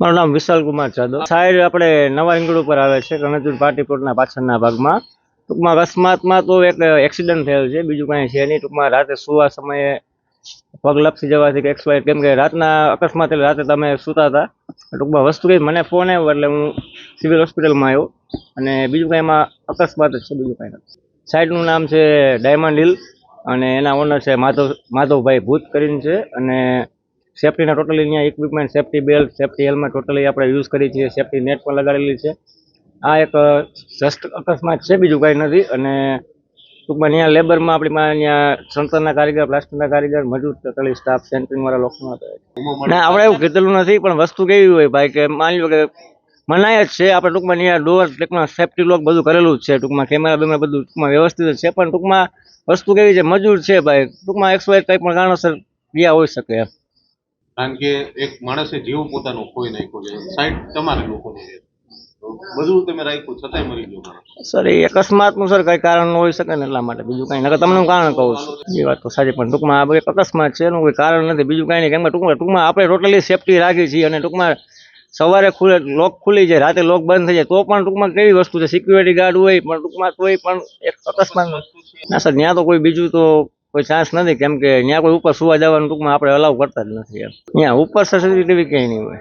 મારું નામ વિશાલ કુમાર જાદવ. સાહેબ આપણે નવા ઇંગડ ઉપર આવે છે રણજૂર પાટીપુરના પાછળના ભાગમાં. ટૂંકમાં અકસ્માતમાં તો એક એક્સિડન્ટ થયેલ છે, બીજું કાંઈ છે નહીં. ટૂંકમાં રાતે સુવા સમયે પગ લપસી જવાથી કે એક્સપાયર કેમ કે રાતના અકસ્માત એટલે રાતે તમે સૂતા હતા. ટૂંકમાં વસ્તુ કંઈ મને ફોન આવ્યો એટલે હું સિવિલ હોસ્પિટલમાં આવ્યો. અને બીજું કાંઈ એમાં અકસ્માત જ છે, બીજું કાંઈ નથી. સાઈડનું નામ છે ડાયમંડ હિલ અને એના ઓનર છે માધવ, માધવભાઈ ભૂત કરીને છે. અને સેફટીના ટોટલી અહીંયા equipment safety belt safety helmet totally આપણે યુઝ કરી છીએ. સેફટી નેટ પણ લગાડેલી છે. આ એક જસ્ટ અકસ્માત છે, બીજું કાંઈ નથી. અને ટૂંકમાં અહીંયા લેબરમાં આપણી અહીંયા સંતરના કારીગર પ્લાસ્ટરના કારીગર, મજૂર ટોટલી સ્ટાફ સેન્ટરિંગવાળા લોકો ના, આપણે એવું કીધેલું નથી, પણ વસ્તુ કેવી હોય ભાઈ કે માની લો કે મનાય જ છે. આપણે ટૂંકમાં અહીંયા ડોર ટૂંકમાં સેફટી લોક બધું કરેલું જ છે. ટૂંકમાં કેમેરા બેમેરા બધું ટૂંકમાં વ્યવસ્થિત છે. પણ ટૂંકમાં વસ્તુ કેવી છે? મજૂર છે ભાઈ. ટૂંકમાં એક્સ વાય કંઈ પણ કારણોસર ગયા હોઈ શકે એમ. કારણ કે એક માણસે જીવ પોતાનો ખોઈ નાખ્યો છે. સાઈડ તમારે લોકોની છે. સર એ અકસ્માતનું સર કઈ શકે ને એટલા માટે. બીજું કઈ નકર તમને કારણ કહું છું. એ વાત તો સાચી, પણ ટૂંકમાં અકસ્માત છે, એનું કોઈ કારણ નથી. બીજું કઈ નહીં, કેમ કે ટૂંકમાં ટૂંકમાં આપણે ટોટલી સેફટી રાખી છીએ અને ટૂંકમાં સવારે ખુલે લોક ખુલી જાય, રાતે લોક બંધ થઈ જાય, તો પણ ટૂંકમાં કેવી વસ્તુ છે? સિક્યુરિટી ગાર્ડ હોય, પણ ટૂંકમાં તોય પણ એક અકસ્માત ના સર ત્યાં તો કોઈ બીજું તો કોઈ ચાન્સ નથી, કેમ કે ત્યાં કોઈ ઉપર સુવા જવાનું ટૂંકમાં આપણે અલાવ કરતા જ નથી એમ. ત્યાં ઉપર સીસીટીવી ક્યાંય નહીં હોય.